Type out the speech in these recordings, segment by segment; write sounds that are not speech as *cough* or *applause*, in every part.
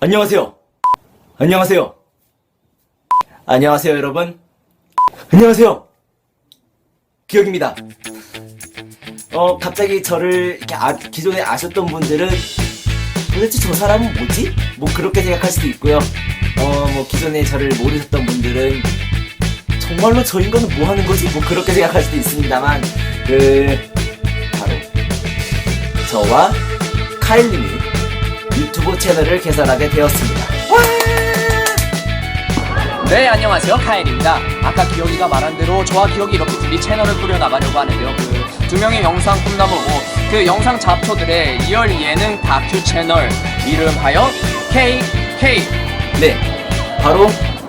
안녕하세요. 안녕하세요. 안녕하세요, 여러분. 안녕하세요. 기억입니다. 어, 갑자기 저를 이렇게 아- 기존에 아셨던 분들은 도대체 저 사람은 뭐지? 뭐 그렇게 생각할 수도 있고요. 어, 뭐 기존에 저를 모르셨던 분들은 정말로 저 인간은 뭐 하는 거지? 뭐 그렇게 생각할 수도 있습니다만, 그, 바로, 저와 카일님이 유튜브 채널을 개설하게 되었습니다. 네 안녕하세요. 카일입니다. 아까 기혁이가 말한 대로 저와 기혁이 이렇게 둘이 채널을 꾸려나가려고 하는데요. 그 두 명의 영상 꿈나무고 그 영상 잡초들의 리얼 예능 다큐 채널 이름하여 KK 네, 바로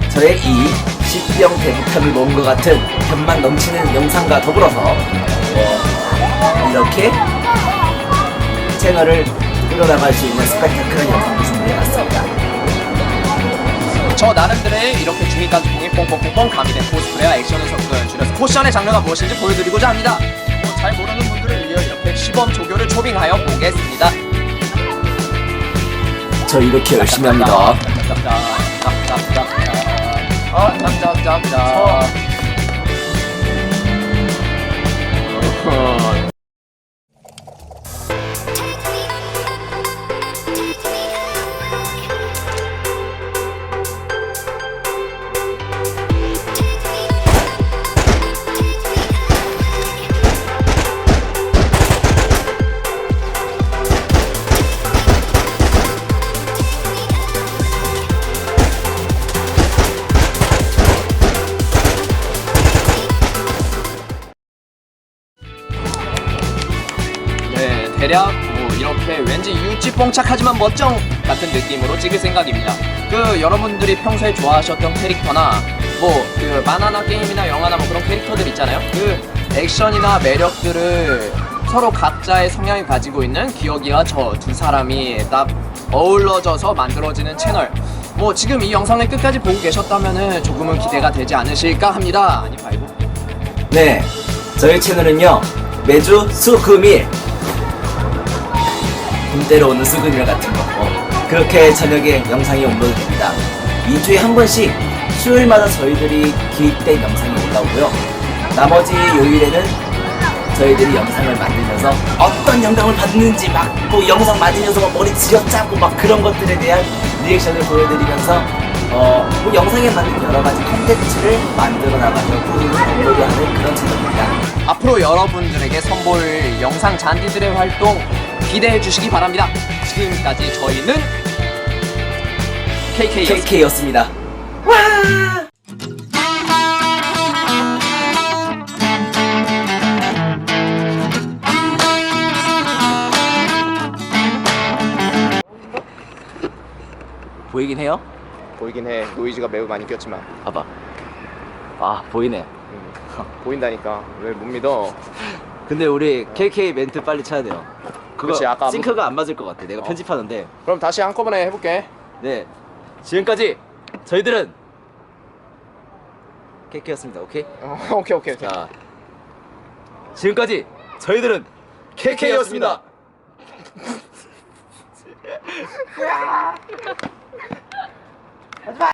저의 이 식병 대북함을 모은 것 같은 편만 넘치는 영상과 더불어서 어, 이렇게 채널을 끌어나갈 수 있는 스펙타클한 영상도 준비해봤습니다. 저 나름대로의 이렇게 중위까지 공이 뽕뽕뽕뽕 가미된 코스프레와 액션을 섞은 줄여서 코션의 장르가 무엇인지 보여드리고자 합니다 어, 잘 모르는 분들을 위해 이렇게 시범 조교를 초빙하여 보겠습니다 저 이렇게 열심히 합니다. 짭짭짭짭짭짭짭. 어, 짭짭짭짭. 어허. 대략 뭐 이렇게 왠지 유치뽕착하지만 멋쩡 같은 느낌으로 찍을 생각입니다. 그 여러분들이 평소에 좋아하셨던 캐릭터나 뭐 그 만화나 게임이나 영화나 뭐 그런 캐릭터들 있잖아요. 그 액션이나 매력들을 서로 각자의 성향이 가지고 있는 기억이와 저 두 사람이 딱 어우러져서 만들어지는 채널. 뭐 지금 이 영상을 끝까지 보고 계셨다면은 조금은 기대가 되지 않으실까 합니다. 아니 바이브. 네, 저희 채널은요 매주 수금일 군대로 오는 수금일 같은 거 어, 그렇게 저녁에 영상이 업로드됩니다. 2주에 한 번씩 수요일마다 저희들이 기획된 영상이 올라오고요. 나머지 요일에는 저희들이 영상을 만들면서 어떤 영감을 받는지 막 뭐 영상 만들면서 막 머리 쥐어짜고 막 그런 것들에 대한 리액션을 보여드리면서 어, 뭐 영상에 맞는 여러 가지 컨텐츠를 만들어 나가서 꾸준히 업로드하는 그런 채널입니다. 앞으로 여러분들에게 선보일 영상 잔디들의 활동 기대해 주시기 바랍니다. 지금까지 저희는 KK였습니다. KK였습니다. 보이긴 해요? 보이긴 해. 노이즈가 매우 많이 꼈지만 봐봐. 아 보이네. 음, 보인다니까. 왜 못 믿어? *laughs* 근데 우리 KK 멘트 빨리 쳐야 돼요. 그거 그치, 아까 싱크가 안 맞을 것 같아. 내가 어. 편집하는데. 그럼 다시 한꺼번에 해볼게. 네. 지금까지 저희들은 KK였습니다. 오케이? 어, *laughs* 오케이 오케이 오케이. 자. 지금까지 저희들은 KK였습니다. *laughs*